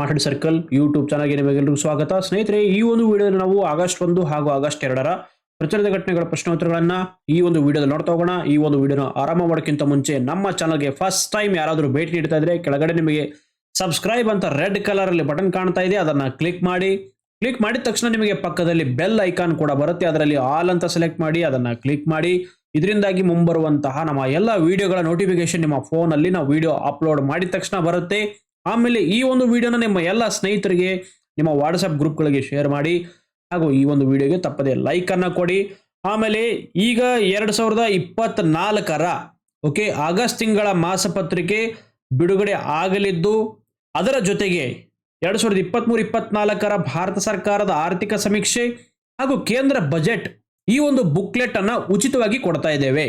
Smart circle YouTube ಚಾನಲ್ಗೆ ನಿಮಗೆಲ್ಲರಿಗೂ ಸ್ವಾಗತ. ಸ್ನೇಹಿತರೆ, ಈ ಒಂದು ವಿಡಿಯೋದಲ್ಲಿ ನಾವು ಆಗಸ್ಟ್ ಒಂದು ಹಾಗೂ ಆಗಸ್ಟ್ ಎರಡರ ಪ್ರಚಲಿತ ಘಟನೆಗಳ ಪ್ರಶ್ನೋತ್ತರಗಳನ್ನು ಈ ಒಂದು ವಿಡಿಯೋದಲ್ಲಿ ನೋಡ್ತಾ ಹೋಗೋಣ. ಈ ಒಂದು ವಿಡಿಯೋನ ಆರಂಭ ಮಾಡೋಕ್ಕಿಂತ ಮುಂಚೆ ನಮ್ಮ ಚಾನಲ್ಗೆ ಫಸ್ಟ್ ಟೈಮ್ ಯಾರಾದರೂ ಭೇಟಿ ನೀಡ್ತಾ ಇದ್ರೆ ಕೆಳಗಡೆ ನಿಮಗೆ ಸಬ್ಸ್ಕ್ರೈಬ್ ಅಂತ ರೆಡ್ ಕಲರ್ ಅಲ್ಲಿ ಬಟನ್ ಕಾಣ್ತಾ ಇದೆ. ಅದನ್ನ ಕ್ಲಿಕ್ ಮಾಡಿ. ಕ್ಲಿಕ್ ಮಾಡಿದ ತಕ್ಷಣ ನಿಮಗೆ ಪಕ್ಕದಲ್ಲಿ ಬೆಲ್ ಐಕಾನ್ ಕೂಡ ಬರುತ್ತೆ. ಅದರಲ್ಲಿ ಆಲ್ ಅಂತ ಸೆಲೆಕ್ಟ್ ಮಾಡಿ ಅದನ್ನ ಕ್ಲಿಕ್ ಮಾಡಿ. ಇದರಿಂದಾಗಿ ಮುಂಬರುವಂತಹ ನಮ್ಮ ಎಲ್ಲ ವಿಡಿಯೋಗಳ ನೋಟಿಫಿಕೇಶನ್ ನಿಮ್ಮ ಫೋನ್ ಅಲ್ಲಿ ನಾವು ವಿಡಿಯೋ ಅಪ್ಲೋಡ್ ಮಾಡಿದ ತಕ್ಷಣ ಬರುತ್ತೆ. ಆಮೇಲೆ ಈ ಒಂದು ವಿಡಿಯೋನ ನಿಮ್ಮ ಎಲ್ಲ ಸ್ನೇಹಿತರಿಗೆ, ನಿಮ್ಮ ವಾಟ್ಸಪ್ ಗ್ರೂಪ್ಗಳಿಗೆ ಶೇರ್ ಮಾಡಿ ಹಾಗೂ ಈ ಒಂದು ವಿಡಿಯೋಗೆ ತಪ್ಪದೆ ಲೈಕನ್ನು ಕೊಡಿ. ಆಮೇಲೆ ಈಗ ಎರಡು ಸಾವಿರದ ಇಪ್ಪತ್ನಾಲ್ಕರ ಓಕೆ ಆಗಸ್ಟ್ ತಿಂಗಳ ಮಾಸಪತ್ರಿಕೆ ಬಿಡುಗಡೆ ಆಗಲಿದ್ದು, ಅದರ ಜೊತೆಗೆ ಎರಡು ಸಾವಿರದ ಇಪ್ಪತ್ತ್ಮೂರು ಇಪ್ಪತ್ನಾಲ್ಕರ ಭಾರತ ಸರ್ಕಾರದ ಆರ್ಥಿಕ ಸಮೀಕ್ಷೆ ಹಾಗೂ ಕೇಂದ್ರ ಬಜೆಟ್ ಈ ಒಂದು ಬುಕ್ಲೆಟ್ ಅನ್ನು ಉಚಿತವಾಗಿ ಕೊಡ್ತಾ ಇದ್ದೇವೆ.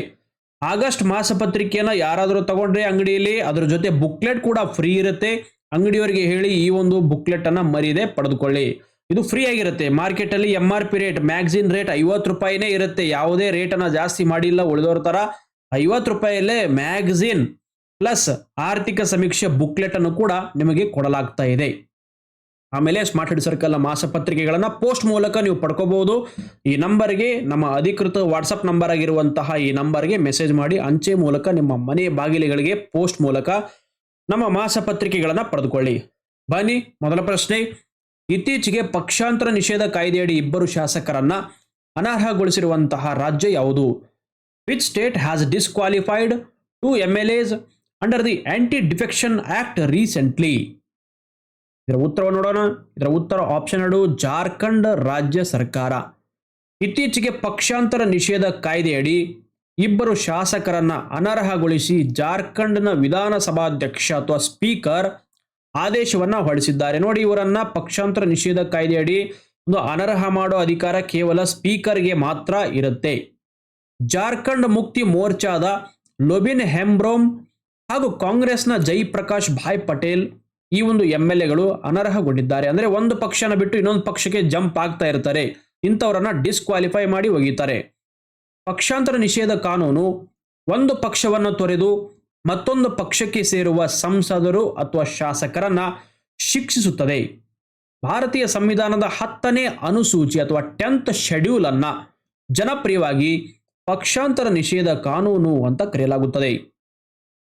ಆಗಸ್ಟ್ ಮಾಸಪತ್ರಿಕೆಯನ್ನ ಯಾರಾದರೂ ತಗೊಂಡ್ರೆ ಅಂಗಡಿಯಲ್ಲಿ, ಅದರ ಜೊತೆ ಬುಕ್ಲೆಟ್ ಕೂಡ ಫ್ರೀ ಇರುತ್ತೆ. ಅಂಗಡಿಯವರಿಗೆ ಹೇಳಿ ಈ ಒಂದು ಬುಕ್ಲೆಟ್ ಅನ್ನ ಮರೀದೆ ಪಡೆದುಕೊಳ್ಳಿ. ಇದು ಫ್ರೀ ಆಗಿರುತ್ತೆ. ಮಾರ್ಕೆಟ್ ಅಲ್ಲಿ M R P rate magazine rate ಐವತ್ತು ರೂಪಾಯಿನೇ ಇರುತ್ತೆ. ಯಾವುದೇ ರೇಟ್ ಅನ್ನ ಜಾಸ್ತಿ ಮಾಡಿಲ್ಲ ಉಳಿದವ್ರ ತರ ಐವತ್ತು ರೂಪಾಯಲ್ಲೇ ಮ್ಯಾಗ್ಝಿನ್ ಪ್ಲಸ್ ಆರ್ಥಿಕ ಸಮೀಕ್ಷೆ ಬುಕ್ಲೆಟ್ ಅನ್ನು ಕೂಡ ನಿಮಗೆ ಕೊಡಲಾಗ್ತಾ ಇದೆ. ಆಮೇಲೆ ಸ್ಮಾರ್ಟ್ ಹೆಡ್ ಸರ್ಕಲ್ನ ಮಾಸಪತ್ರಿಕೆಗಳನ್ನು ಪೋಸ್ಟ್ ಮೂಲಕ ನೀವು ಪಡ್ಕೋಬಹುದು. ಈ ನಂಬರ್ಗೆ ನಮ್ಮ ಅಧಿಕೃತ ವಾಟ್ಸಪ್ ನಂಬರ್ ಆಗಿರುವಂತಹ ಈ ನಂಬರ್ಗೆ ಮೆಸೇಜ್ ಮಾಡಿ, ಅಂಚೆ ಮೂಲಕ ನಿಮ್ಮ ಮನೆ ಬಾಗಿಲುಗಳಿಗೆ ಪೋಸ್ಟ್ ಮೂಲಕ ನಮ್ಮ ಮಾಸಪತ್ರಿಕೆಗಳನ್ನು ಪಡೆದುಕೊಳ್ಳಿ. ಬನ್ನಿ, ಮೊದಲ ಪ್ರಶ್ನೆ. ಇತ್ತೀಚೆಗೆ ಪಕ್ಷಾಂತರ ನಿಷೇಧ ಕಾಯ್ದೆಯಡಿ ಇಬ್ಬರು ಶಾಸಕರನ್ನ ಅನರ್ಹಗೊಳಿಸಿರುವಂತಹ ರಾಜ್ಯ ಯಾವುದು? Which state has disqualified two M L S under the anti defection act recently ಇದರ ಉತ್ತರ ನೋಡೋಣ. ಇದರ ಉತ್ತರ ಆಪ್ಷನ್ ಎರಡು, ಜಾರ್ಖಂಡ್ ರಾಜ್ಯ ಸರ್ಕಾರ. ಇತ್ತೀಚೆಗೆ ಪಕ್ಷಾಂತರ ನಿಷೇಧ ಕಾಯ್ದೆಯಡಿ ಇಬ್ಬರು ಶಾಸಕರನ್ನ ಅನರ್ಹಗೊಳಿಸಿ ಜಾರ್ಖಂಡ್ನ ವಿಧಾನಸಭಾಧ್ಯಕ್ಷ ಅಥವಾ ಸ್ಪೀಕರ್ ಆದೇಶವನ್ನ ಹೊರಡಿಸಿದ್ದಾರೆ. ನೋಡಿ, ಇವರನ್ನ ಪಕ್ಷಾಂತರ ನಿಷೇಧ ಕಾಯ್ದೆಯಡಿ ಒಂದು ಅನರ್ಹ ಮಾಡೋ ಅಧಿಕಾರ ಕೇವಲ ಸ್ಪೀಕರ್ಗೆ ಮಾತ್ರ ಇರುತ್ತೆ. ಜಾರ್ಖಂಡ್ ಮುಕ್ತಿ ಮೋರ್ಚಾದ ಲೊಬಿನ್ ಹೆಂಬ್ರೋಮ್ ಹಾಗೂ ಕಾಂಗ್ರೆಸ್ನ ಜೈಪ್ರಕಾಶ್ ಭಾಯ್ ಪಟೇಲ್ ಈ ಒಂದು ಎಂ ಎಲ್ ಎಗಳು ಅನರ್ಹಗೊಂಡಿದ್ದಾರೆ. ಅಂದರೆ ಒಂದು ಪಕ್ಷನ ಬಿಟ್ಟು ಇನ್ನೊಂದು ಪಕ್ಷಕ್ಕೆ ಜಂಪ್ ಆಗ್ತಾ ಇರ್ತಾರೆ. ಇಂಥವರನ್ನ ಡಿಸ್ಕ್ವಾಲಿಫೈ ಮಾಡಿ ಒಗಿತಾರೆ ಪಕ್ಷಾಂತರ ನಿಷೇಧ ಕಾನೂನು ಒಂದು ಪಕ್ಷವನ್ನು ತೊರೆದು ಮತ್ತೊಂದು ಪಕ್ಷಕ್ಕೆ ಸೇರುವ ಸಂಸದರು ಅಥವಾ ಶಾಸಕರನ್ನ ಶಿಕ್ಷಿಸುತ್ತದೆ. ಭಾರತೀಯ ಸಂವಿಧಾನದ ಹತ್ತನೇ ಅನುಸೂಚಿ ಅಥವಾ ಟೆಂತ್ ಶೆಡ್ಯೂಲ್ ಅನ್ನ ಜನಪ್ರಿಯವಾಗಿ ಪಕ್ಷಾಂತರ ನಿಷೇಧ ಕಾನೂನು ಅಂತ ಕರೆಯಲಾಗುತ್ತದೆ.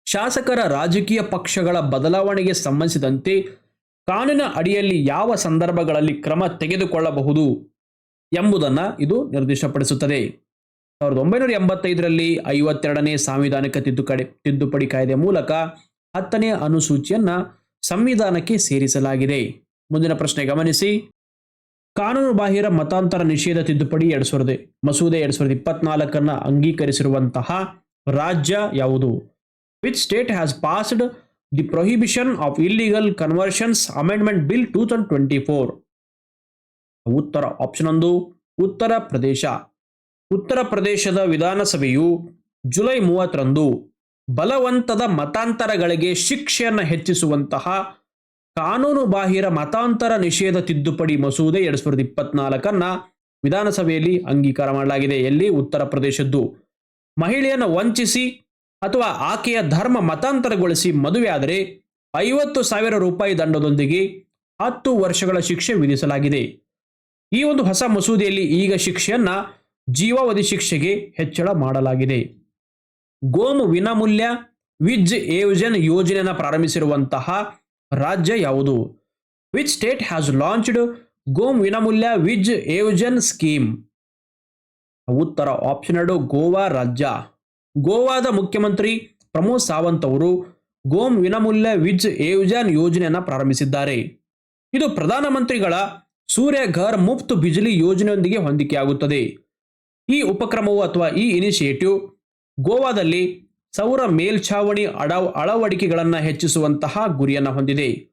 ಶಾಸಕರ ರಾಜಕೀಯ ಪಕ್ಷಗಳ ಬದಲಾವಣೆಗೆ ಸಂಬಂಧಿಸಿದಂತೆ ಕಾನೂನಿನ ಅಡಿಯಲ್ಲಿ ಯಾವ ಸಂದರ್ಭಗಳಲ್ಲಿ ಕ್ರಮ ತೆಗೆದುಕೊಳ್ಳಬಹುದು ಎಂಬುದನ್ನು ಇದು ನಿರ್ದಿಷ್ಟಪಡಿಸುತ್ತದೆ. ಸಾವಿರದ ಒಂಬೈನೂರ ಎಂಬತ್ತೈದರಲ್ಲಿ ಐವತ್ತೆರಡನೇ ಸಾಂವಿಧಾನಿಕ ತಿದ್ದುಪಡಿ ತಿದ್ದುಪಡಿ ಕಾಯ್ದೆ ಮೂಲಕ ಹತ್ತನೇ ಅನುಸೂಚಿಯನ್ನು ಸಂವಿಧಾನಕ್ಕೆ ಸೇರಿಸಲಾಗಿದೆ. ಮುಂದಿನ ಪ್ರಶ್ನೆ ಗಮನಿಸಿ. ಕಾನೂನು ಬಾಹಿರ ಮತಾಂತರ ನಿಷೇಧ ತಿದ್ದುಪಡಿ ಎರಡು ಸಾವಿರದ ಮಸೂದೆ ಎರಡು ಸಾವಿರದ ಇಪ್ಪತ್ನಾಲ್ಕನ್ನು ಅಂಗೀಕರಿಸಿರುವಂತಹ ರಾಜ್ಯ ಯಾವುದು? Passed the prohibition of illegal conversions amendment bill two thousand twenty four ಉತ್ತರ ಆಪ್ಷನ್ ಒಂದು, ಉತ್ತರ ಪ್ರದೇಶ. ಉತ್ತರ ಪ್ರದೇಶದ ವಿಧಾನಸಭೆಯು ಜುಲೈ ಮೂವತ್ತರಂದು ಬಲವಂತದ ಮತಾಂತರಗಳಿಗೆ ಶಿಕ್ಷೆಯನ್ನು ಹೆಚ್ಚಿಸುವಂತಹ ಕಾನೂನು ಬಾಹಿರ ಮತಾಂತರ ನಿಷೇಧ ತಿದ್ದುಪಡಿ ಮಸೂದೆ ಎರಡ್ ಸಾವಿರದ ಇಪ್ಪತ್ನಾಲ್ಕನ್ನ ವಿಧಾನಸಭೆಯಲ್ಲಿ ಅಂಗೀಕಾರ ಮಾಡಲಾಗಿದೆ. ಎಲ್ಲಿ? ಉತ್ತರ ಪ್ರದೇಶದ್ದು. ಮಹಿಳೆಯನ್ನು ವಂಚಿಸಿ ಅಥವಾ ಆಕೆಯ ಧರ್ಮ ಮತಾಂತರಗೊಳಿಸಿ ಮದುವೆಯಾದರೆ ಐವತ್ತು ಸಾವಿರ ರೂಪಾಯಿ ದಂಡದೊಂದಿಗೆ ಹತ್ತು ವರ್ಷಗಳ ಶಿಕ್ಷೆ ವಿಧಿಸಲಾಗಿದೆ. ಈ ಒಂದು ಹೊಸ ಮಸೂದೆಯಲ್ಲಿ ಈಗ ಶಿಕ್ಷೆಯನ್ನ ಜೀವಾವಧಿ ಶಿಕ್ಷೆಗೆ ಹೆಚ್ಚಳ ಮಾಡಲಾಗಿದೆ. ಗೋಮು ವಿನಾಮೂಲ್ಯ ವಿಜ್ ಏಜನ್ ಯೋಜನೆಯನ್ನು ಪ್ರಾರಂಭಿಸಿರುವಂತಹ ರಾಜ್ಯ ಯಾವುದು? ವಿಚ್ ಸ್ಟೇಟ್ ಹ್ಯಾಸ್ ಲಾಂಚ್ಡ್ ಗೋಮ್ ವಿನಾಮೂಲ್ಯ ವಿಜ್ ಏಜನ್ ಸ್ಕೀಮ್? ಉತ್ತರ ಆಪ್ಷನ್ ಎರಡು ಗೋವಾ ರಾಜ್ಯ. ಗೋವಾದ ಮುಖ್ಯಮಂತ್ರಿ ಪ್ರಮೋದ್ ಸಾವಂತ್ ಅವರು ಗೋಮ್ ವಿನಮೂಲ್ಯ ವಿಜ್ ಏವ್ಜಾನ್ ಯೋಜನೆಯನ್ನು ಪ್ರಾರಂಭಿಸಿದ್ದಾರೆ. ಇದು ಪ್ರಧಾನಮಂತ್ರಿಗಳ ಸೂರ್ಯ ಘರ್ ಮುಫ್ತ್ ಬಿಜ್ಲಿ ಯೋಜನೆಯೊಂದಿಗೆ ಹೊಂದಿಕೆಯಾಗುತ್ತದೆ. ಈ ಉಪಕ್ರಮವು ಅಥವಾ ಈ ಇನಿಷಿಯೇಟಿವ್ ಗೋವಾದಲ್ಲಿ ಸೌರ ಮೇಲ್ಛಾವಣಿ ಅಡ ಅಳವಡಿಕೆಗಳನ್ನು ಹೆಚ್ಚಿಸುವಂತಹ ಗುರಿಯನ್ನು ಹೊಂದಿದೆ.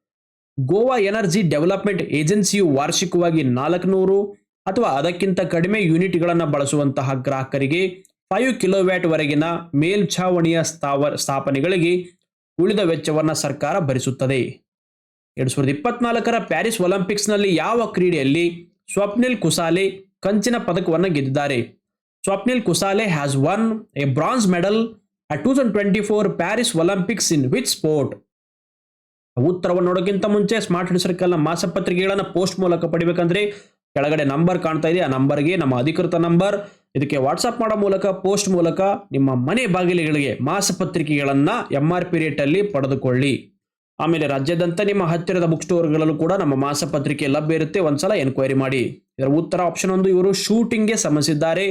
ಗೋವಾ ಎನರ್ಜಿ ಡೆವಲಪ್ಮೆಂಟ್ ಏಜೆನ್ಸಿಯು ವಾರ್ಷಿಕವಾಗಿ ನಾಲ್ಕುನೂರು ಅಥವಾ ಅದಕ್ಕಿಂತ ಕಡಿಮೆ ಯೂನಿಟ್ಗಳನ್ನು ಬಳಸುವಂತಹ ಗ್ರಾಹಕರಿಗೆ ಫೈವ್ ಕಿಲೋವ್ಯಾಟ್ ವರೆಗಿನ ಮೇಲ್ಛಾವಣಿಯ ಸ್ಥಾವ ಸ್ಥಾಪನೆಗಳಿಗೆ ಉಳಿದ ವೆಚ್ಚವನ್ನು ಸರ್ಕಾರ ಭರಿಸುತ್ತದೆ. ಎರಡು ಸಾವಿರದ ಇಪ್ಪತ್ನಾಲ್ಕರ ಪ್ಯಾರಿಸ್ ಒಲಿಂಪಿಕ್ಸ್ನಲ್ಲಿ ಯಾವ ಕ್ರೀಡೆಯಲ್ಲಿ ಸ್ವಪ್ನಿಲ್ ಕುಸಾಲೆ ಕಂಚಿನ ಪದಕವನ್ನು ಗೆದ್ದಿದ್ದಾರೆ? Swapnil Kusale has won a bronze medal at two thousand twenty four Paris Olympics in which sport? ಉತ್ತರವನ್ನು ನೋಡೋಕ್ಕಿಂತ ಮುಂಚೆ ಸ್ಮಾರ್ಟ್ ಹಿಡ್ ಸರ್ಕಲ್ನ ಮಾಸಪತ್ರಿಕೆಗಳನ್ನು ಪೋಸ್ಟ್ ಮೂಲಕ ಪಡಿಬೇಕಂದ್ರೆ ಕೆಳಗಡೆ ನಂಬರ್ ಕಾಣ್ತಾ ಇದೆ. ಆ ನಂಬರ್ಗೆ ನಮ್ಮ ಅಧಿಕೃತ ನಂಬರ್ ಇದಕ್ಕೆ ವಾಟ್ಸಪ್ ಮಾಡೋ ಮೂಲಕ ಪೋಸ್ಟ್ ಮೂಲಕ ನಿಮ್ಮ ಮನೆ ಬಾಗಿಲುಗಳಿಗೆ ಮಾಸಪತ್ರಿಕೆಗಳನ್ನು ಎಂ ಆರ್ ಪಿ ರೇಟಲ್ಲಿ ಪಡೆದುಕೊಳ್ಳಿ. ಆಮೇಲೆ ರಾಜ್ಯದಂತ ನಿಮ್ಮ ಹತ್ತಿರದ ಬುಕ್ ಸ್ಟೋರ್ಗಳಲ್ಲೂ ಕೂಡ ನಮ್ಮ ಮಾಸಪತ್ರಿಕೆ ಲಭ್ಯ ಇರುತ್ತೆ. ಒಂದ್ಸಲ ಎನ್ಕ್ವೈರಿ ಮಾಡಿ. ಇದರ ಉತ್ತರ ಆಪ್ಷನ್ ಒಂದು, ಇವರು ಶೂಟಿಂಗ್ಗೆ ಸಂಬಂಧಿಸಿದ್ದಾರೆ.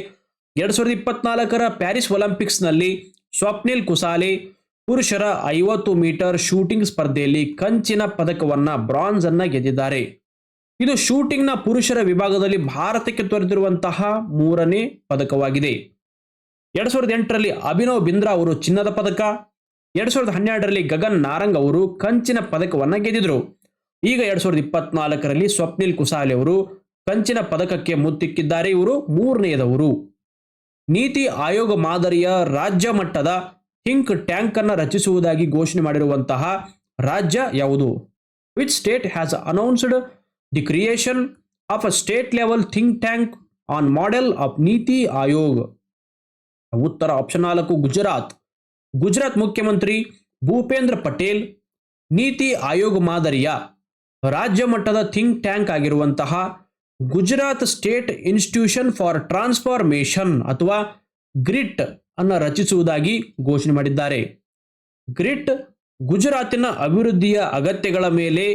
ಎರಡ್ ಸಾವಿರದ ಇಪ್ಪತ್ನಾಲ್ಕರ ಪ್ಯಾರಿಸ್ ಒಲಿಂಪಿಕ್ಸ್ನಲ್ಲಿ ಸ್ವಪ್ನಿಲ್ ಕುಸಾಲಿ ಪುರುಷರ ಐವತ್ತು ಮೀಟರ್ ಶೂಟಿಂಗ್ ಸ್ಪರ್ಧೆಯಲ್ಲಿ ಕಂಚಿನ ಪದಕವನ್ನ ಬ್ರಾನ್ಸ್ ಅನ್ನ ಗೆದ್ದಿದ್ದಾರೆ. ಇದು ಶೂಟಿಂಗ್ನ ಪುರುಷರ ವಿಭಾಗದಲ್ಲಿ ಭಾರತಕ್ಕೆ ತೊರೆದಿರುವಂತಹ ಮೂರನೇ ಪದಕವಾಗಿದೆ. ಎರಡ್ ಸಾವಿರದ ಎಂಟರಲ್ಲಿ ಅಭಿನವ್ ಬಿಂದ್ರಾ ಅವರು ಚಿನ್ನದ ಪದಕ, ಎರಡ್ ಸಾವಿರದ ಹನ್ನೆರಡರಲ್ಲಿ ಗಗನ್ ನಾರಂಗ್ ಅವರು ಕಂಚಿನ ಪದಕವನ್ನು ಗೆದ್ದಿದ್ರು. ಈಗ ಎರಡ್ ಸಾವಿರದ ಇಪ್ಪತ್ನಾಲ್ಕರಲ್ಲಿ ಸ್ವಪ್ನಿಲ್ ಕುಸಾಲಿ ಅವರು ಕಂಚಿನ ಪದಕಕ್ಕೆ ಮುತ್ತಿಕ್ಕಿದ್ದಾರೆ. ಇವರು ಮೂರನೆಯದವರು. ನೀತಿ ಆಯೋಗ ಮಾದರಿಯ ರಾಜ್ಯ ಮಟ್ಟದ ಥಿಂಕ್ ಟ್ಯಾಂಕ್ ಅನ್ನು ರಚಿಸುವುದಾಗಿ ಘೋಷಣೆ ಮಾಡಿರುವಂತಹ ರಾಜ್ಯ ಯಾವುದು? Which state has announced the creation of a state level think tank on model of NITI Aayog ಉತ್ತರ ಆಪ್ಷನ್ ನಾಲ್ಕು ಗುಜರಾತ್ ಗುಜರಾತ್ ಮುಖ್ಯಮಂತ್ರಿ ಭೂಪೇಂದ್ರ ಪಟೇಲ್, ನೀತಿ ಆಯೋಗ ಮಾದರಿಯ ರಾಜ್ಯ ಮಟ್ಟದ ಥಿಂಕ್ ಟ್ಯಾಂಕ್ ಆಗಿರುವಂತಹ Gujarat state institution for transformation ಅಥವಾ ಗ್ರಿಟ್ ಅನ್ನು ರಚಿಸುವುದಾಗಿ ಘೋಷಣೆ ಮಾಡಿದ್ದಾರೆ. ಗ್ರಿಟ್, ಗುಜರಾತಿನ ಅಭಿವೃದ್ಧಿಯ ಅಗತ್ಯಗಳ ಮೇಲೆ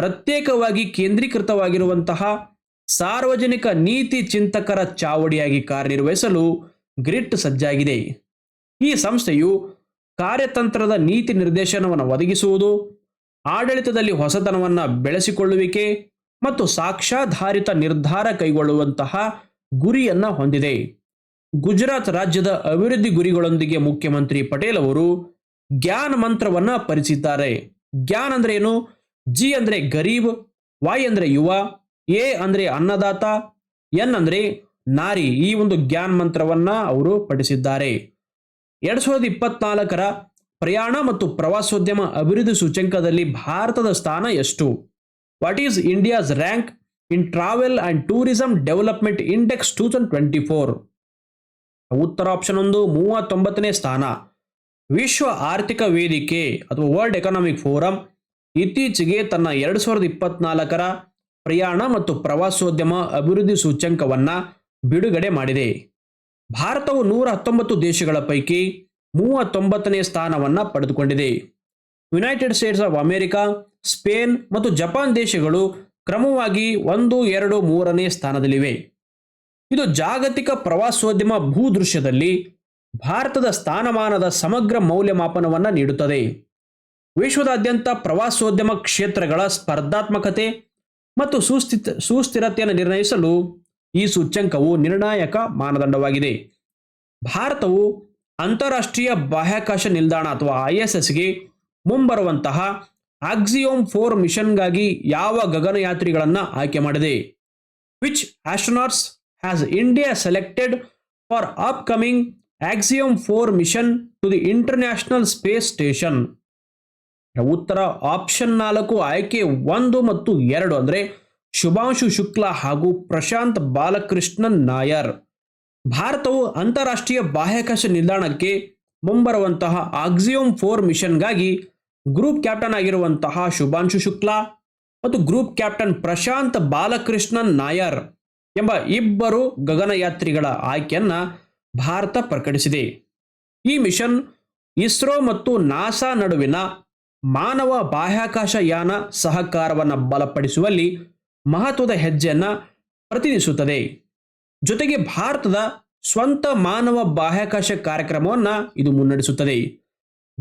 ಪ್ರತ್ಯೇಕವಾಗಿ ಕೇಂದ್ರೀಕೃತವಾಗಿರುವಂತಹ ಸಾರ್ವಜನಿಕ ನೀತಿ ಚಿಂತಕರ ಚಾವಡಿಯಾಗಿ ಕಾರ್ಯನಿರ್ವಹಿಸಲು ಗ್ರಿಟ್ ಸಜ್ಜಾಗಿದೆ. ಈ ಸಂಸ್ಥೆಯು ಕಾರ್ಯತಂತ್ರದ ನೀತಿ ನಿರ್ದೇಶನವನ್ನು ಒದಗಿಸುವುದು, ಆಡಳಿತದಲ್ಲಿ ಹೊಸತನವನ್ನು ಬೆಳೆಸಿಕೊಳ್ಳುವಿಕೆ ಮತ್ತು ಸಾಕ್ಷಾಧಾರಿತ ನಿರ್ಧಾರ ಕೈಗೊಳ್ಳುವಂತಹ ಗುರಿಯನ್ನು ಹೊಂದಿದೆ. ಗುಜರಾತ್ ರಾಜ್ಯದ ಅಭಿವೃದ್ಧಿ ಗುರಿಗಳೊಂದಿಗೆ ಮುಖ್ಯಮಂತ್ರಿ ಪಟೇಲ್ ಅವರು ಜ್ಞಾನ ಮಂತ್ರವನ್ನು ಪರಿಚಿದ್ದಾರೆ ಜ್ಞಾನ ಅಂದ್ರೆ ಏನು? ಜಿ ಅಂದ್ರೆ ಗರೀಬ್ ವಾಯ್ ಅಂದ್ರೆ ಯುವ, ಎ ಅಂದ್ರೆ ಅನ್ನದಾತ, ಎನ್ ಅಂದ್ರೆ ನಾರಿ ಈ ಒಂದು ಜ್ಞಾನ ಮಂತ್ರವನ್ನ ಅವರು ಪಠಿಸಿದ್ದಾರೆ. ಎರಡ್ ಸಾವಿರದ ಇಪ್ಪತ್ನಾಲ್ಕರ ಪ್ರಯಾಣ ಮತ್ತು ಪ್ರವಾಸೋದ್ಯಮ ಅಭಿವೃದ್ಧಿ ಸೂಚ್ಯಂಕದಲ್ಲಿ ಭಾರತದ ಸ್ಥಾನ ಎಷ್ಟು? What is India's rank in travel and tourism development index two thousand twenty four ಉತ್ತರ ಆಪ್ಷನ್ ಒಂದು, ಮೂವತ್ತೊಂಬತ್ತನೇ ಸ್ಥಾನ. ವಿಶ್ವ ಆರ್ಥಿಕ ವೇದಿಕೆ ಅಥವಾ ವರ್ಲ್ಡ್ ಎಕನಾಮಿಕ್ ಫೋರಂ ಇತ್ತೀಚೆಗೆ ತನ್ನ ಎರಡು ಸಾವಿರದ ಇಪ್ಪತ್ನಾಲ್ಕರ ಪ್ರಯಾಣ ಮತ್ತು ಪ್ರವಾಸೋದ್ಯಮ ಅಭಿವೃದ್ಧಿ ಸೂಚ್ಯಂಕವನ್ನು ಬಿಡುಗಡೆ ಮಾಡಿದೆ. ಭಾರತವು ನೂರ ಹತ್ತೊಂಬತ್ತು ದೇಶಗಳ ಪೈಕಿ ಮೂವತ್ತೊಂಬತ್ತನೇ ಸ್ಥಾನವನ್ನ ಪಡೆದುಕೊಂಡಿದೆ. United States of America, Spain ಮತ್ತು ಜಪಾನ್ ದೇಶಗಳು ಕ್ರಮವಾಗಿ ಒಂದು, ಎರಡು, ಮೂರನೇ ಸ್ಥಾನದಲ್ಲಿವೆ. ಇದು ಜಾಗತಿಕ ಪ್ರವಾಸೋದ್ಯಮ ಭೂದೃಶ್ಯದಲ್ಲಿ ಭಾರತದ ಸ್ಥಾನಮಾನದ ಸಮಗ್ರ ಮೌಲ್ಯಮಾಪನವನ್ನು ನೀಡುತ್ತದೆ. ವಿಶ್ವದಾದ್ಯಂತ ಪ್ರವಾಸೋದ್ಯಮ ಕ್ಷೇತ್ರಗಳ ಸ್ಪರ್ಧಾತ್ಮಕತೆ ಮತ್ತು ಸುಸ್ಥಿತ ಸುಸ್ಥಿರತೆಯನ್ನು ನಿರ್ಣಯಿಸಲು ಈ ಸೂಚ್ಯಂಕವು ನಿರ್ಣಾಯಕ ಮಾನದಂಡವಾಗಿದೆ. ಭಾರತವು ಅಂತಾರಾಷ್ಟ್ರೀಯ ಬಾಹ್ಯಾಕಾಶ ನಿಲ್ದಾಣ ಅಥವಾ ಐ ಎಸ್ ಎಸ್ಗೆ ಮುಂಬರುವಂತಹ ಆಕ್ಸಿಯೋಮ್ ಫೋರ್ ಮಿಷನ್ಗಾಗಿ ಯಾವ ಗಗನಯಾತ್ರಿಗಳನ್ನು ಆಯ್ಕೆ ಮಾಡಿದೆ? Which astronauts has India selected for upcoming Axiom four mission to the International Space Station? ಉತ್ತರ ಆಪ್ಷನ್ ನಾಲ್ಕು ಆಯ್ಕೆ ಒಂದು ಮತ್ತು ಎರಡು ಅಂದರೆ ಶುಭಾಂಶು ಶುಕ್ಲಾ ಹಾಗೂ ಪ್ರಶಾಂತ್ ಬಾಲಕೃಷ್ಣನ್ ನಾಯರ್. ಭಾರತವು ಅಂತಾರಾಷ್ಟ್ರೀಯ ಬಾಹ್ಯಾಕಾಶ ನಿಲ್ದಾಣಕ್ಕೆ ಮುಂಬರುವಂತಹ ಆಕ್ಸಿಯೋಮ್ ಫೋರ್ ಮಿಷನ್ಗಾಗಿ ಗ್ರೂಪ್ ಕ್ಯಾಪ್ಟನ್ ಆಗಿರುವಂತಹ ಶುಭಾಂಶು ಶುಕ್ಲಾ ಮತ್ತು ಗ್ರೂಪ್ ಕ್ಯಾಪ್ಟನ್ ಪ್ರಶಾಂತ್ ಬಾಲಕೃಷ್ಣನ್ ನಾಯರ್ ಎಂಬ ಇಬ್ಬರು ಗಗನಯಾತ್ರಿಗಳ ಆಯ್ಕೆಯನ್ನು ಭಾರತ ಪ್ರಕಟಿಸಿದೆ. ಈ ಮಿಷನ್ ಇಸ್ರೋ ಮತ್ತು ನಾಸಾ ನಡುವಿನ ಮಾನವ ಬಾಹ್ಯಾಕಾಶ ಯಾನ ಸಹಕಾರವನ್ನು ಬಲಪಡಿಸುವಲ್ಲಿ ಮಹತ್ವದ ಹೆಜ್ಜೆಯನ್ನು ಪ್ರತಿನಿಧಿಸುತ್ತದೆ. ಜೊತೆಗೆ ಭಾರತದ ಸ್ವಂತ ಮಾನವ ಬಾಹ್ಯಾಕಾಶ ಕಾರ್ಯಕ್ರಮವನ್ನು ಇದು ಮುನ್ನಡೆಸುತ್ತದೆ.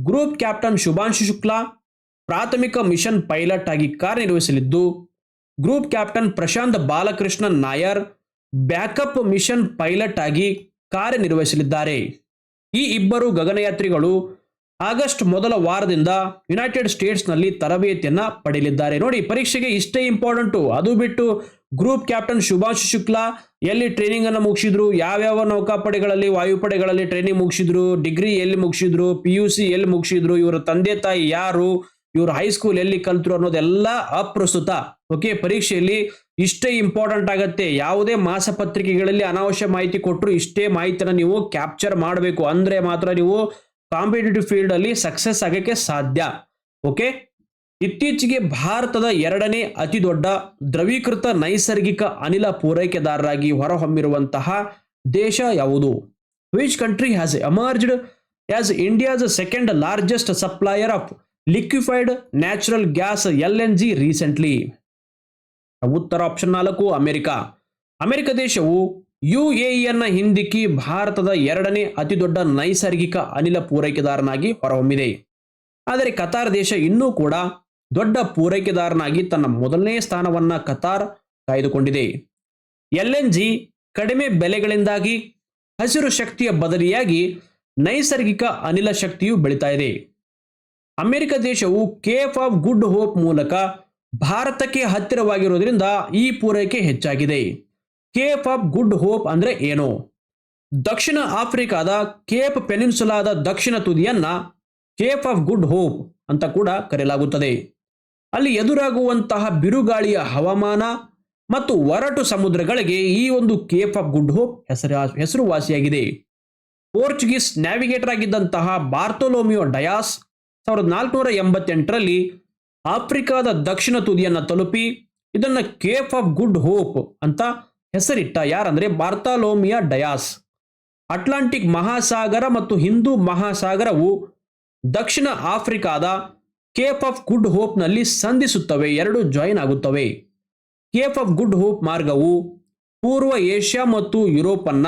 ಗ್ರೂಪ್ ಕ್ಯಾಪ್ಟನ್ ಶುಭಾಂಶು ಶುಕ್ಲಾ ಪ್ರಾಥಮಿಕ ಮಿಷನ್ ಪೈಲಟ್ ಆಗಿ ಕಾರ್ಯನಿರ್ವಹಿಸಲಿದ್ದು, group captain Prashanth Balakrishnan Nair backup mission pilot ಆಗಿ ಕಾರ್ಯನಿರ್ವಹಿಸಲಿದ್ದಾರೆ. ಈ ಇಬ್ಬರು ಗಗನಯಾತ್ರಿಗಳು ಆಗಸ್ಟ್ ಮೊದಲ ವಾರದಿಂದ ಯುನೈಟೆಡ್ ಸ್ಟೇಟ್ಸ್ನಲ್ಲಿ ತರಬೇತಿಯನ್ನ ಪಡೆಯಲಿದ್ದಾರೆ. ನೋಡಿ, ಪರೀಕ್ಷೆಗೆ ಇಷ್ಟೇ ಇಂಪಾರ್ಟೆಂಟು ಅದು ಬಿಟ್ಟು ಗ್ರೂಪ್ ಕ್ಯಾಪ್ಟನ್ ಶುಭಾಷ್ ಶುಕ್ಲಾ ಎಲ್ಲಿ ಟ್ರೈನಿಂಗ್ ಅನ್ನು ಮುಗಿಸಿದ್ರು, ಯಾವ್ಯಾವ ನೌಕಾಪಡೆಗಳಲ್ಲಿ, ವಾಯುಪಡೆಗಳಲ್ಲಿ ಟ್ರೈನಿಂಗ್ ಮುಗಿಸಿದ್ರು ಡಿಗ್ರಿ ಎಲ್ಲಿ ಮುಗಿಸಿದ್ರು ಪಿ ಯು ಸಿ ಎಲ್ಲಿ ಮುಗಿಸಿದ್ರು, ಇವರ ತಂದೆ ತಾಯಿ ಯಾರು, ಇವರು ಹೈಸ್ಕೂಲ್ ಎಲ್ಲಿ ಕಲ್ತರು ಅನ್ನೋದೆಲ್ಲ ಅಪ್ರಸ್ತುತ. ಓಕೆ ಪರೀಕ್ಷೆಯಲ್ಲಿ ಇಷ್ಟೇ ಇಂಪಾರ್ಟೆಂಟ್ ಆಗತ್ತೆ. ಯಾವುದೇ ಮಾಸಪತ್ರಿಕೆಗಳಲ್ಲಿ ಅನಾವಶ್ಯ ಮಾಹಿತಿ ಕೊಟ್ಟರು ಇಷ್ಟೇ ಮಾಹಿತಿಯನ್ನು ನೀವು ಕ್ಯಾಪ್ಚರ್ ಮಾಡಬೇಕು. ಅಂದ್ರೆ ಮಾತ್ರ ನೀವು ಕಾಂಪಿಟೇಟಿವ್ ಫೀಲ್ಡ್ ಅಲ್ಲಿ ಸಕ್ಸಸ್ ಆಗಕ್ಕೆ ಸಾಧ್ಯ. ಓಕೆ? ಇತ್ತೀಚೆಗೆ ಭಾರತದ ಎರಡನೇ ಅತಿ ದೊಡ್ಡ ದ್ರವೀಕೃತ ನೈಸರ್ಗಿಕ ಅನಿಲ ಪೂರೈಕೆದಾರರಾಗಿ ಹೊರಹೊಮ್ಮಿರುವಂತಹ ದೇಶ ಯಾವುದು? Which country has emerged as India's second largest supplier of liquefied natural gas L N G recently ಉತ್ತರ ಆಪ್ಷನ್ ನಾಲ್ಕು, ಅಮೆರಿಕ. ಅಮೆರಿಕ ದೇಶವು ಯುಎಇಯನ್ನ ಹಿಂದಿಕ್ಕಿ ಭಾರತದ ಎರಡನೇ ಅತಿದೊಡ್ಡ ನೈಸರ್ಗಿಕ ಅನಿಲ ಪೂರೈಕೆದಾರನಾಗಿ ಹೊರಹೊಮ್ಮಿದೆ. ಆದರೆ ಕತಾರ್ ದೇಶ ಇನ್ನೂ ಕೂಡ ದೊಡ್ಡ ಪೂರೈಕೆದಾರನಾಗಿ ತನ್ನ ಮೊದಲನೇ ಸ್ಥಾನವನ್ನ ಕತಾರ್ ಕಾಯ್ದುಕೊಂಡಿದೆ. ಎಲ್ಎನ್ಜಿ ಕಡಿಮೆ ಬೆಲೆಗಳಿಂದಾಗಿ ಹಸಿರು ಶಕ್ತಿಯ ಬದಲಿಯಾಗಿ ನೈಸರ್ಗಿಕ ಅನಿಲ ಶಕ್ತಿಯು ಬೆಳೀತಾ ಇದೆ. ಅಮೆರಿಕ ದೇಶವು ಕೇಫ್ ಆಫ್ ಗುಡ್ ಹೋಪ್ ಮೂಲಕ ಭಾರತಕ್ಕೆ ಹತ್ತಿರವಾಗಿರುವುದರಿಂದ ಈ ಪೂರೈಕೆ ಹೆಚ್ಚಾಗಿದೆ. ಕೇಪ್ ಆಫ್ ಗುಡ್ ಹೋಪ್ ಅಂದ್ರೆ ಏನು? ದಕ್ಷಿಣ ಆಫ್ರಿಕಾದ ಕೇಪ್ ಪೆನಿನ್ಸುಲಾದ ದಕ್ಷಿಣ ತುದಿಯನ್ನ ಕೇಪ್ ಆಫ್ ಗುಡ್ ಹೋಪ್ ಅಂತ ಕೂಡ ಕರೆಯಲಾಗುತ್ತದೆ. ಅಲ್ಲಿ ಎದುರಾಗುವಂತಹ ಬಿರುಗಾಳಿಯ ಹವಾಮಾನ ಮತ್ತು ಒರಟು ಸಮುದ್ರಗಳಿಗೆ ಈ ಒಂದು ಕೇಪ್ ಆಫ್ ಗುಡ್ ಹೋಪ್ ಹೆಸರು, ಹೆಸರುವಾಸಿಯಾಗಿದೆ. ಪೋರ್ಚುಗೀಸ್ ನ್ಯಾವಿಗೇಟರ್ ಆಗಿದ್ದಂತಹ ಬಾರ್ತೊಲೋಮಿಯೋ ಡಯಾಸ್ ಸಾವಿರದ ನಾಲ್ಕುನೂರ ಎಂಬತ್ತೆಂಟರಲ್ಲಿ ಆಫ್ರಿಕಾದ ದಕ್ಷಿಣ ತುದಿಯನ್ನು ತಲುಪಿ ಇದನ್ನು ಕೇಪ್ ಆಫ್ ಗುಡ್ ಹೋಪ್ ಅಂತ ಹೆಸರಿಟ್ಟ ಯಾರಂದ್ರೆ ಬಾರ್ತಾಲೋಮಿಯಾ ಡಯಾಸ್. ಅಟ್ಲಾಂಟಿಕ್ ಮಹಾಸಾಗರ ಮತ್ತು ಹಿಂದೂ ಮಹಾಸಾಗರವು ದಕ್ಷಿಣ ಆಫ್ರಿಕಾದ ಕೇಪ್ ಆಫ್ ಗುಡ್ ಹೋಪ್ನಲ್ಲಿ ಸಂಧಿಸುತ್ತವೆ, ಎರಡು ಜಾಯಿನ್ ಆಗುತ್ತವೆ. ಕೇಪ್ ಆಫ್ ಗುಡ್ ಹೋಪ್ ಮಾರ್ಗವು ಪೂರ್ವ ಏಷ್ಯಾ ಮತ್ತು ಯುರೋಪನ್ನ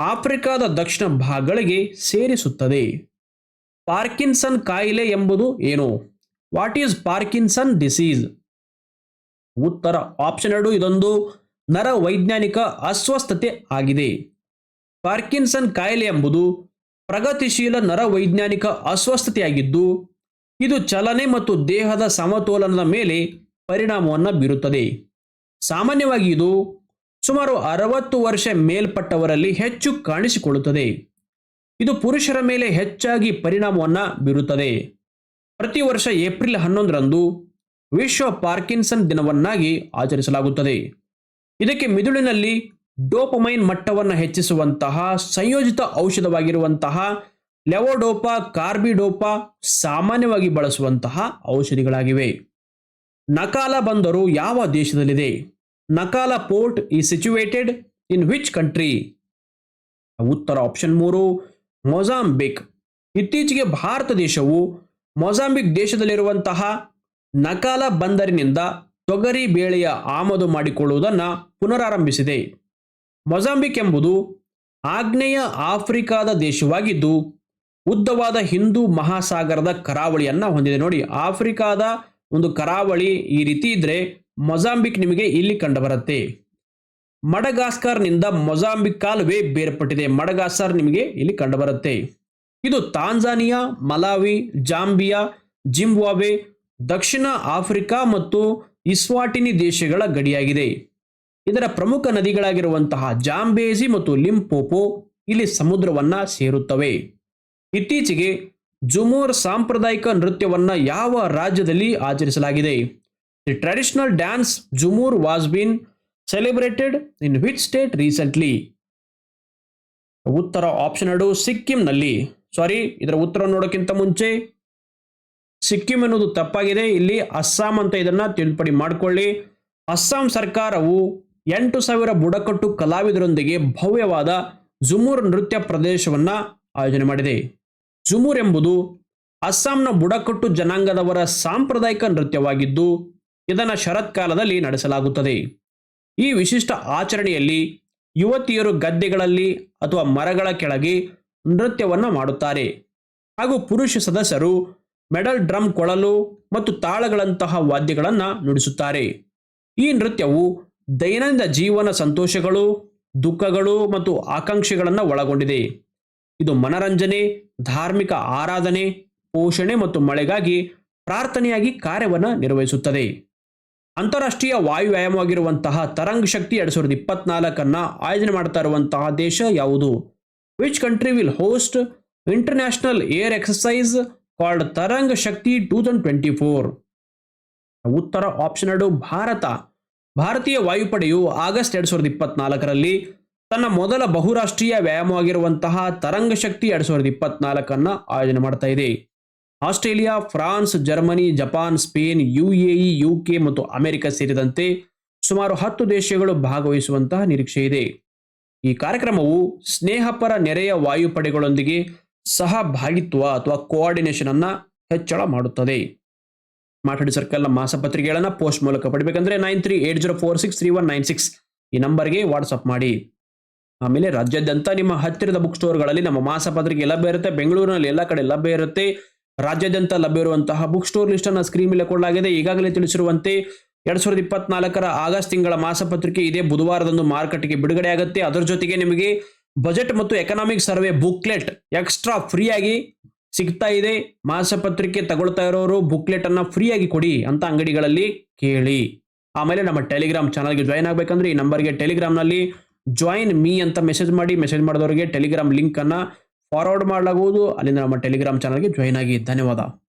ಆಫ್ರಿಕಾದ ದಕ್ಷಿಣ ಭಾಗಗಳಿಗೆ ಸೇರಿಸುತ್ತದೆ. ಪಾರ್ಕಿನ್ಸನ್ ಕಾಯಿಲೆ ಎಂಬುದು ಏನು? What is Parkinson disease? ಉತ್ತರ, ಆಪ್ಷನ್ ಎರಡು ಇದೊಂದು. ನರ ವೈಜ್ಞಾನಿಕ ಅಸ್ವಸ್ಥತೆ ಆಗಿದೆ. ಪಾರ್ಕಿನ್ಸನ್ ಕಾಯಿಲೆ ಎಂಬುದು ಪ್ರಗತಿಶೀಲ ನರ ವೈಜ್ಞಾನಿಕ ಅಸ್ವಸ್ಥತೆಯಾಗಿದ್ದು, ಇದು ಚಲನೆ ಮತ್ತು ದೇಹದ ಸಮತೋಲನದ ಮೇಲೆ ಪರಿಣಾಮವನ್ನು ಬೀರುತ್ತದೆ. ಸಾಮಾನ್ಯವಾಗಿ ಇದು ಸುಮಾರು ಅರವತ್ತು ವರ್ಷ ಮೇಲ್ಪಟ್ಟವರಲ್ಲಿ ಹೆಚ್ಚು ಕಾಣಿಸಿಕೊಳ್ಳುತ್ತದೆ. ಇದು ಪುರುಷರ ಮೇಲೆ ಹೆಚ್ಚಾಗಿ ಪರಿಣಾಮವನ್ನು ಬೀರುತ್ತದೆ. ಪ್ರತಿ ವರ್ಷ ಏಪ್ರಿಲ್ ಹನ್ನೊಂದರಂದು ವಿಶ್ವ ಪಾರ್ಕಿನ್ಸನ್ ದಿನವನ್ನಾಗಿ ಆಚರಿಸಲಾಗುತ್ತದೆ. ಇದಕ್ಕೆ ಮಿದುಳಿನಲ್ಲಿ ಡೋಪಮೈನ್ ಮಟ್ಟವನ್ನು ಹೆಚ್ಚಿಸುವಂತಹ, ಸಂಯೋಜಿತ ಔಷಧವಾಗಿರುವಂತಹ, ಲೆವೋಡೋಪಾ, ಕಾರ್ಬಿಡೋಪಾ ಸಾಮಾನ್ಯವಾಗಿ ಬಳಸುವಂತಹ ಔಷಧಿಗಳಾಗಿವೆ. ನಕಾಲ ಬಂದರು ಯಾವ ದೇಶದಲ್ಲಿದೆ? Nacala port is situated in which country? ಉತ್ತರ ಆಪ್ಷನ್ ಮೂರು, ಮೊಜಾಂಬಿಕ್. ಇತ್ತೀಚೆಗೆ ಭಾರತ ದೇಶವು ಮೊಜಾಂಬಿಕ್ ದೇಶದಲ್ಲಿರುವಂತಹ ನಕಾಲ ಬಂದರಿನಿಂದ ತೊಗರಿ ಬೇಳೆಯ ಆಮದು ಮಾಡಿಕೊಳ್ಳುವುದನ್ನು ಪುನರಾರಂಭಿಸಿದೆ. ಮೊಜಾಂಬಿಕ್ ಎಂಬುದು ಆಗ್ನೇಯ ಆಫ್ರಿಕಾದ ದೇಶವಾಗಿದ್ದು, ಉದ್ದವಾದ ಹಿಂದೂ ಮಹಾಸಾಗರದ ಕರಾವಳಿಯನ್ನು ಹೊಂದಿದೆ. ನೋಡಿ, ಆಫ್ರಿಕಾದ ಒಂದು ಕರಾವಳಿ ಈ ರೀತಿ ಇದ್ರೆ ಮೊಜಾಂಬಿಕ್ ನಿಮಗೆ ಇಲ್ಲಿ ಕಂಡುಬರುತ್ತೆ. ಮಡಗಾಸ್ಕರ್ನಿಂದ ಮೊಜಾಂಬಿಕ್ ಕಾಲುವೆ ಬೇರ್ಪಟ್ಟಿದೆ. ಮಡಗಾಸ್ಕರ್ ನಿಮಗೆ ಇಲ್ಲಿ ಕಂಡುಬರುತ್ತೆ. ಇದು ತಾಂಜಾನಿಯಾ, ಮಲಾವಿ, ಜಾಂಬಿಯಾ ಜಿಂಬಾಬೆ ದಕ್ಷಿಣ ಆಫ್ರಿಕಾ ಮತ್ತು ಇಸ್ವಾಟಿನಿ ದೇಶಗಳ ಗಡಿಯಾಗಿದೆ. ಇದರ ಪ್ರಮುಖ ನದಿಗಳಾಗಿರುವಂತಹ ಜಾಂಬೇಜಿ ಮತ್ತು ಲಿಂಪೋಪೋ ಇಲ್ಲಿ ಸಮುದ್ರವನ್ನ ಸೇರುತ್ತವೆ. ಇತ್ತೀಚೆಗೆ ಜುಮೋರ್ ಸಾಂಪ್ರದಾಯಿಕ ನೃತ್ಯವನ್ನ ಯಾವ ರಾಜ್ಯದಲ್ಲಿ ಆಚರಿಸಲಾಗಿದೆ? The traditional dance Jhumur was been celebrated in which state recently? ಉತ್ತರ ಆಪ್ಷನ್ ಎರಡು ಸಿಕ್ಕಿಂನಲ್ಲಿ. ಸಾರಿ, ಇದರ ಉತ್ತರ ನೋಡೋಕ್ಕಿಂತ ಮುಂಚೆ ಸಿಕ್ಕಿಂ ಎನ್ನುವುದು ತಪ್ಪಾಗಿದೆ. ಇಲ್ಲಿ ಅಸ್ಸಾಂ ಅಂತ ಇದನ್ನ ತಿಳ್ಪಡಿ ಮಾಡಿಕೊಳ್ಳಿ. ಅಸ್ಸಾಂ ಸರ್ಕಾರವು ಎಂಟು ಸಾವಿರ ಬುಡಕಟ್ಟು ಕಲಾವಿದರೊಂದಿಗೆ ಭವ್ಯವಾದ ಜುಮೂರ್ ನೃತ್ಯ ಪ್ರದೇಶವನ್ನ ಆಯೋಜನೆ ಮಾಡಿದೆ. ಜುಮೂರ್ ಎಂಬುದು ಅಸ್ಸಾಂನ ಬುಡಕಟ್ಟು ಜನಾಂಗದವರ ಸಾಂಪ್ರದಾಯಿಕ ನೃತ್ಯವಾಗಿದ್ದು, ಇದನ್ನು ಶರತ್ಕಾಲದಲ್ಲಿ ನಡೆಸಲಾಗುತ್ತದೆ. ಈ ವಿಶಿಷ್ಟ ಆಚರಣೆಯಲ್ಲಿ ಯುವತಿಯರು ಗದ್ದೆಗಳಲ್ಲಿ ಅಥವಾ ಮರಗಳ ಕೆಳಗೆ ನೃತ್ಯವನ್ನು ಮಾಡುತ್ತಾರೆ. ಹಾಗೂ ಪುರುಷ ಸದಸ್ಯರು ಮೆಡಲ್ ಡ್ರಮ್ ಕೊಳಲು ಮತ್ತು ತಾಳಗಳಂತಹ ವಾದ್ಯಗಳನ್ನು ನುಡಿಸುತ್ತಾರೆ. ಈ ನೃತ್ಯವು ದೈನಂದಿನ ಜೀವನ ಸಂತೋಷಗಳು, ದುಃಖಗಳು ಮತ್ತು ಆಕಾಂಕ್ಷೆಗಳನ್ನು ಒಳಗೊಂಡಿದೆ. ಇದು ಮನರಂಜನೆ, ಧಾರ್ಮಿಕ ಆರಾಧನೆ, ಪೋಷಣೆ ಮತ್ತು ಮಳೆಗಾಗಿ ಪ್ರಾರ್ಥನೆಯಾಗಿ ಕಾರ್ಯವನ್ನು ನಿರ್ವಹಿಸುತ್ತದೆ. ಅಂತಾರಾಷ್ಟ್ರೀಯ ವಾಯುವ್ಯಾಯಾಮವಾಗಿರುವಂತಹ ತರಂಗ್ ಶಕ್ತಿ ಎರಡು ಸಾವಿರದ ಇಪ್ಪತ್ನಾಲ್ಕನ್ನು ಆಯೋಜನೆ ಮಾಡ್ತಾ ಇರುವಂತಹ ದೇಶ ಯಾವುದು? Which country will host international air exercise called Tarang Shakti two thousand twenty four ಉತ್ತರ ಆಪ್ಷನ್ ಎರಡು, ಭಾರತ. ಭಾರತೀಯ ವಾಯುಪಡೆಯು ಆಗಸ್ಟ್ ಎರಡ್ ಸಾವಿರದ ಇಪ್ಪತ್ನಾಲ್ಕರಲ್ಲಿ ತನ್ನ ಮೊದಲ ಬಹುರಾಷ್ಟ್ರೀಯ ವ್ಯಾಯಾಮವಾಗಿರುವಂತಹ ತರಂಗ ಶಕ್ತಿ ಎರಡ್ ಸಾವಿರದ ಇಪ್ಪತ್ನಾಲ್ಕನ್ನು ಆಯೋಜನೆ ಮಾಡ್ತಾ ಇದೆ. Australia, France, Germany, Japan, Spain UAE UK ಮತ್ತು ಅಮೆರಿಕ ಸೇರಿದಂತೆ ಸುಮಾರು ಹತ್ತು ದೇಶಗಳು ಭಾಗವಹಿಸುವಂತಹ ನಿರೀಕ್ಷೆ ಇದೆ. ಈ ಕಾರ್ಯಕ್ರಮವು ಸ್ನೇಹಪರ ನೆರೆಯ ವಾಯುಪಡೆಗಳೊಂದಿಗೆ ಸಹಭಾಗಿತ್ವ ಅಥವಾ ಕೋಆರ್ಡಿನೇಷನ್ ಅನ್ನ ಹೆಚ್ಚಳ ಮಾಡುತ್ತದೆ. ಮಾತಾಡಿ ಸರ್ಕಲ್ನ ಮಾಸಪತ್ರಿಕೆಗಳನ್ನ ಪೋಸ್ಟ್ ಮೂಲಕ ಪಡಿಬೇಕಂದ್ರೆ nine three eight zero four six three one nine six ಈ ನಂಬರ್ಗೆ ವಾಟ್ಸಪ್ ಮಾಡಿ. ಆಮೇಲೆ ರಾಜ್ಯಾದ್ಯಂತ ನಿಮ್ಮ ಹತ್ತಿರದ ಬುಕ್ ಸ್ಟೋರ್ಗಳಲ್ಲಿ ನಮ್ಮ ಮಾಸಪತ್ರಿಕೆ ಲಭ್ಯ ಇರುತ್ತೆ. ಬೆಂಗಳೂರಿನಲ್ಲಿ ಎಲ್ಲ ಕಡೆ ಲಭ್ಯ ಇರುತ್ತೆ. ರಾಜ್ಯಾದ್ಯಂತ ಲಭ್ಯ ಇರುವಂತಹ ಬುಕ್ ಸ್ಟೋರ್ ಲಿಸ್ಟ್ ಅನ್ನ ಸ್ಕ್ರೀನ್ ಮೇಲೆ ಕೊಡಲಾಗಿದೆ ಈಗಾಗಲೇ ತಿಳಿಸಿರುವಂತೆ ಎರಡ್ ಸಾವಿರದ ಇಪ್ಪತ್ನಾಲ್ಕರ ಆಗಸ್ಟ್ ತಿಂಗಳ ಮಾಸಪತ್ರಿಕೆ ಇದೇ ಬುಧವಾರದಂದು ಮಾರುಕಟ್ಟೆಗೆ ಬಿಡುಗಡೆ ಆಗುತ್ತೆ. ಅದರ ಜೊತೆಗೆ ನಿಮಗೆ ಬಜೆಟ್ ಮತ್ತು ಎಕನಾಮಿಕ್ ಸರ್ವೆ ಬುಕ್ಲೆಟ್ ಎಕ್ಸ್ಟ್ರಾ ಫ್ರೀಯಾಗಿ ಸಿಗ್ತಾ ಇದೆ. ಮಾಸಪತ್ರಿಕೆ ತಗೊಳ್ತಾ ಇರೋರು ಬುಕ್ಲೆಟ್ ಅನ್ನ ಫ್ರೀಯಾಗಿ ಕೊಡಿ ಅಂತ ಅಂಗಡಿಗಳಲ್ಲಿ ಕೇಳಿ. ಆಮೇಲೆ ನಮ್ಮ ಟೆಲಿಗ್ರಾಮ್ ಚಾನಲ್ಗೆ ಜಾಯ್ನ್ ಆಗಬೇಕಂದ್ರೆ ಈ ನಂಬರ್ಗೆ ಟೆಲಿಗ್ರಾಮ್ನಲ್ಲಿ ಜಾಯಿನ್ ಮೀ ಅಂತ ಮೆಸೇಜ್ ಮಾಡಿ ಮೆಸೇಜ್ ಮಾಡಿದವರಿಗೆ ಟೆಲಿಗ್ರಾಮ್ ಲಿಂಕ್ ಅನ್ನ ಫಾರ್ವರ್ಡ್ ಮಾಡಲಾಗುವುದು. ಅಲ್ಲಿಂದ ನಮ್ಮ ಟೆಲಿಗ್ರಾಮ್ ಚಾನಲ್ಗೆ ಜಾಯ್ನ್ ಆಗಿ. ಧನ್ಯವಾದ.